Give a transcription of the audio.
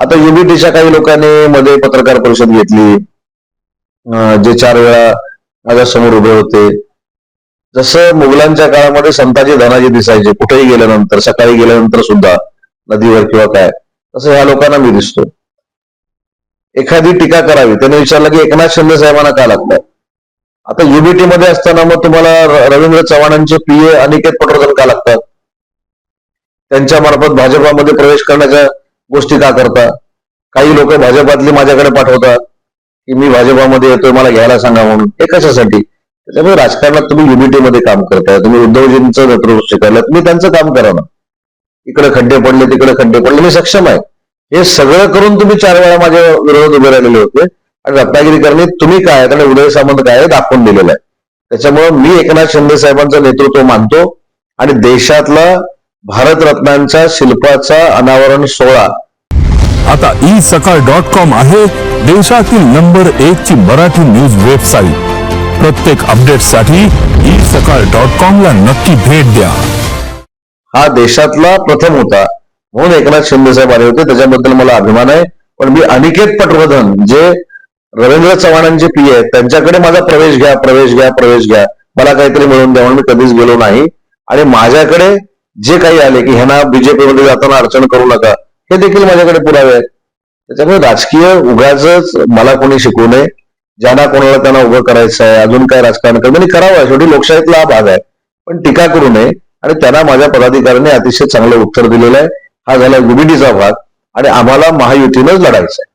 आता युबीटीच्या काही लोकांनी मध्ये पत्रकार परिषद घेतली. जे चार वेळा माझ्यासमोर उभे होते. जसं मुघलांच्या काळामध्ये संताजी धनाजी दिसायचे कुठेही गेल्यानंतर सकाळी गेल्यानंतर सुद्धा नदीवर किंवा काय तसं ह्या लोकांना मी दिसतो एखादी टीका करावी. त्याने विचारलं की एकनाथ शिंदे साहेबांना का लागलाय आता युबीटी मध्ये असताना मग तुम्हाला रवींद्र चव्हाणांचे पीए अनिकेत पटवर्धन का लागतात? त्यांच्या मार्फत भाजपामध्ये प्रवेश करण्याच्या गोष्टी का करता? काही लोक भाजपातले माझ्याकडे पाठवतात की मी भाजपामध्ये येतोय मला घ्यायला सांगा म्हणून. हे कशासाठी? त्याच्यामुळे राजकारणात तुम्ही युनिटीमध्ये काम करताय. तुम्ही उद्धवजींचं नेतृत्व स्वीकारलं तुम्ही त्यांचं काम करा ना इकडे खड्डे पडले तिकडे खड्डे पडले. मी सक्षम आहे. हे सगळं करून तुम्ही चार वेळा माझ्या विरोधात उभे राहिलेले होते. आणि रत्नागिरीकरणी तुम्ही काय आहेत आणि उदय सामंत काय आहे? दाखवून दिलेलं आहे. त्याच्यामुळे मी एकनाथ शिंदे साहेबांचं नेतृत्व मानतो. आणि देशातला भारतरत्नांच्या शिल्पाचा अनावरण सोहळा. आता ई सकाळ डॉट कॉम आहे देशातील नंबर एक ची मराठी न्यूज वेबसाईट. प्रत्येक अपडेटसाठी ई सकाळ डॉट कॉम ला नक्की भेट द्या. हा देशातला प्रथम होता. म्हणून एकनाथ शिंदे साहेब आले होते त्याच्याबद्दल मला अभिमान आहे. पण मी अनिकेत पटवर्धन जे रवींद्र चव्हाणांचे पी आहेत त्यांच्याकडे माझा प्रवेश घ्या प्रवेश घ्या प्रवेश घ्या. मला काहीतरी मिळवून द्या म्हणून मी कधीच गेलो नाही. आणि माझ्याकडे जे काही आले की ह्यांना बीजेपी मध्ये जाताना अडचण करू नका हे देखील माझ्याकडे पुरावे आहेत. त्याच्यामुळे राजकीय उगाच मला कोणी शिकवू नये ज्यांना कोणाला त्यांना उभं करायचं आहे अजून काय राजकारण करणं त्यांनी करावं शेवटी लोकशाहीतला हा भाग आहे. पण टीका करू नये आणि त्यांना माझ्या पदाधिकाऱ्यांनी अतिशय चांगलं उत्तर दिलेलं आहे. हा झाला युबीडीचा भाग आणि आम्हाला महायुतीनंच लढायचं आहे.